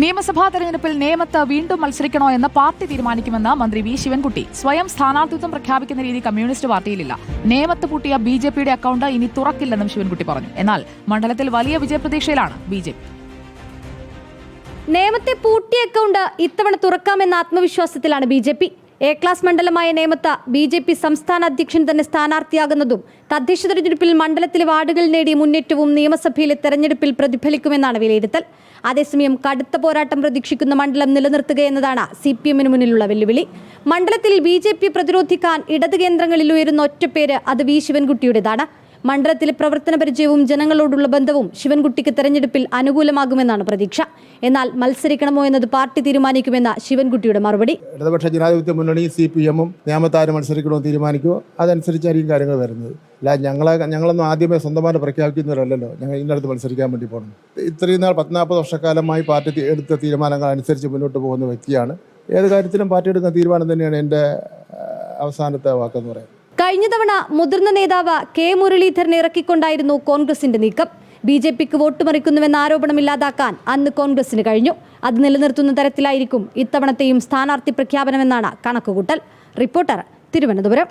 നിയമസഭാ തെരഞ്ഞെടുപ്പിൽ നേമത്ത് വീണ്ടും മത്സരിക്കണോ എന്ന് പാർട്ടി തീരുമാനിക്കുമെന്ന് മന്ത്രി വി ശിവൻകുട്ടി. സ്വയം സ്ഥാനാർത്ഥിത്വം പ്രഖ്യാപിക്കുന്ന രീതി കമ്മ്യൂണിസ്റ്റ് പാർട്ടിയിലില്ല. നേമത്ത് പൂട്ടിയ ബി ജെ പിയുടെ അക്കൌണ്ട് ഇനി തുറക്കില്ലെന്നും ശിവൻകുട്ടി പറഞ്ഞു. എന്നാൽ മണ്ഡലത്തിൽ വലിയ വിജയപ്രതീക്ഷയിലാണ് ബി ജെ പി. നേമത്തെ പൂട്ടിയ അക്കൗണ്ട് ഇത്തവണ തുറക്കാമെന്ന ആത്മവിശ്വാസത്തിലാണ് B J P. A class മണ്ഡലമായ നേമത്ത് ബി ജെ പി സംസ്ഥാന അധ്യക്ഷൻ തന്നെ സ്ഥാനാർത്ഥിയാകുന്നതും തദ്ദേശ തെരഞ്ഞെടുപ്പിൽ മണ്ഡലത്തിലെ വാർഡുകൾ നേടിയ മുന്നേറ്റവും നിയമസഭയിലെ തെരഞ്ഞെടുപ്പിൽ പ്രതിഫലിക്കുമെന്നാണ് വിലയിരുത്തൽ. അതേസമയം കടുത്ത പോരാട്ടം പ്രതീക്ഷിക്കുന്ന മണ്ഡലം നിലനിർത്തുക എന്നതാണ് സി പി എമ്മിന് മുന്നിലുള്ള വെല്ലുവിളി. മണ്ഡലത്തിൽ ബി ജെ പി പ്രതിരോധിക്കാൻ ഇടത് കേന്ദ്രങ്ങളിൽ ഉയരുന്ന ഒറ്റപ്പേര് അത് വി ശിവൻകുട്ടിയുടേതാണ്. മണ്ഡലത്തിലെ പ്രവർത്തന പരിചയവും ജനങ്ങളോടുള്ള ബന്ധവും ശിവൻകുട്ടിക്ക് തെരഞ്ഞെടുപ്പിൽ അനുകൂലമാകുമെന്നാണ് പ്രതീക്ഷ. എന്നാൽ മത്സരിക്കണമോ എന്നത് പാർട്ടി തീരുമാനിക്കുമെന്ന ശിവൻകുട്ടിയുടെ മറുപടി. ഇടതുപക്ഷ ജനാധിപത്യ മുന്നണി സി പി എമ്മും നിയമത്താര് മത്സരിക്കണമെന്ന് തീരുമാനിക്കുമോ അതനുസരിച്ചായിരിക്കും കാര്യങ്ങൾ വരുന്നത്. അല്ല ഞങ്ങളെ ഞങ്ങളൊന്നും ആദ്യമേ സ്വന്തമായിട്ട് പ്രഖ്യാപിക്കുന്നവരല്ലല്ലോ. ഞങ്ങൾ ഇന്നടുത്ത് മത്സരിക്കാൻ വേണ്ടി പോകണം. ഇത്രയും നാൾ പത്നാൽപ്പത് വർഷക്കാലമായി പാർട്ടി എടുത്ത തീരുമാനങ്ങൾ അനുസരിച്ച് മുന്നോട്ട് പോകുന്ന വ്യക്തിയാണ്. ഏത് കാര്യത്തിലും പാർട്ടി എടുക്കുന്ന തീരുമാനം തന്നെയാണ് എന്റെ അവസാനത്തെ വാക്കെന്ന് പറയുന്നത്. കഴിഞ്ഞ തവണ മുതിർന്ന നേതാവ് കെ മുരളീധരനെ ഇറക്കിക്കൊണ്ടായിരുന്നു കോൺഗ്രസിന്റെ നീക്കം. ബി ജെ പിക്ക് വോട്ട് മറിക്കുന്നുവെന്ന ആരോപണം ഇല്ലാതാക്കാൻ അന്ന് കോൺഗ്രസിന് കഴിഞ്ഞു. അത് നിലനിർത്തുന്ന തരത്തിലായിരിക്കും ഇത്തവണത്തെയും സ്ഥാനാർത്ഥി പ്രഖ്യാപനമെന്നാണ് കണക്കുകൂട്ടൽ. റിപ്പോർട്ടർ തിരുവനന്തപുരം.